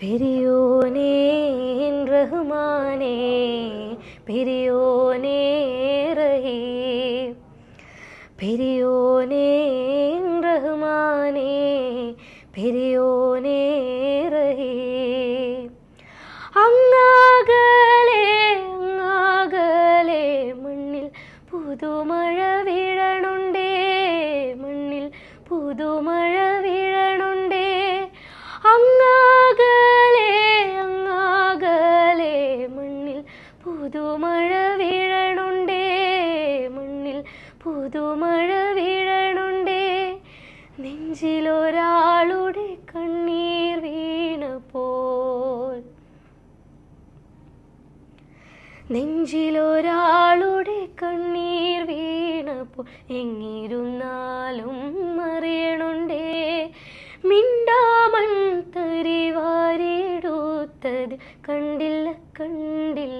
പെരിയോനേ റഹ്മാനേ പെരിയോനേ റഹീം പെരിയോനേ റഹ്മാനേ പെരിയോനേ റഹീം അങ്ങാകലെ അങ്ങാകലെ മണ്ണിൽ പുതുമഴ വീഴണുണ്ടേ പുതുമഴ വീഴണുണ്ടേ മണ്ണിൽ പുതുമഴ വീഴണുണ്ടേ. നെഞ്ചിലൊരാളുടെ കണ്ണീർ വീണപ്പോൾ നെഞ്ചിലൊരാളുടെ കണ്ണീർ വീണപ്പോൾ എങ്ങിരുന്നാലും അറിയണുണ്ടേ. മിണ്ടാമൻ തരി വാരിടൂത്തത് കണ്ടില്ല കണ്ടില്ല.